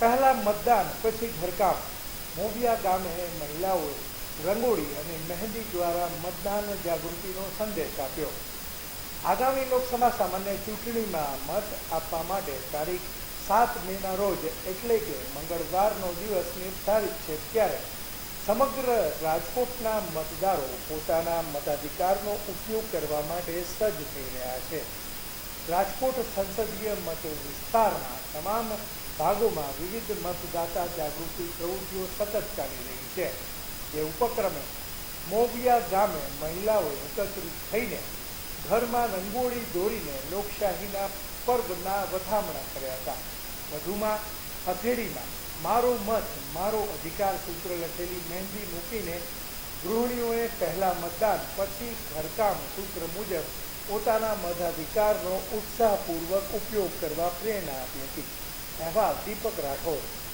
પહેલા મતદાન, પછી ઘરકામ. મોબિયા ગામે મહિલાઓએ રંગોળી અને મહેંદી દ્વારા મતદાન જાગૃતિનો સંદેશ આપ્યો. આગામી લોકસભા સામાન્ય ચૂંટણીમાં મત આપવા માટે તારીખ સાત મેના રોજ, એટલે કે મંગળવારનો દિવસ નિર્ધારિત છે ત્યારે સમગ્ર રાજકોટના મતદારો પોતાના મતાધિકારનો ઉપયોગ કરવા માટે સજ્જ થઈ રહ્યા છે. રાજકોટ સંસદીય મત વિસ્તારના તમામ ભાગોમાં વિવિધ મતદાતા જાગૃતિ પ્રવૃત્તિઓ સતત ચાલી રહી છે. જે ઉપક્રમે મોવિયા ગામે મહિલાઓએ એકત્રિત થઈને ઘરમાં રંગોળી દોરીને લોકશાહીના પર્વના વધામણા કર્યા હતા. વધુમાં હથેળીમાં મારો મત, મારો અધિકાર સૂત્ર લખેલી મહેંદી મૂકીને ગૃહિણીઓએ પહેલા મતદાન, પછી ઘરકામ સૂત્ર મુજબ પોતાના મતાધિકારનો ઉત્સાહપૂર્વક ઉપયોગ કરવા પ્રેરણા આપી હતી. અહેવાલ દીપક રાઠોડ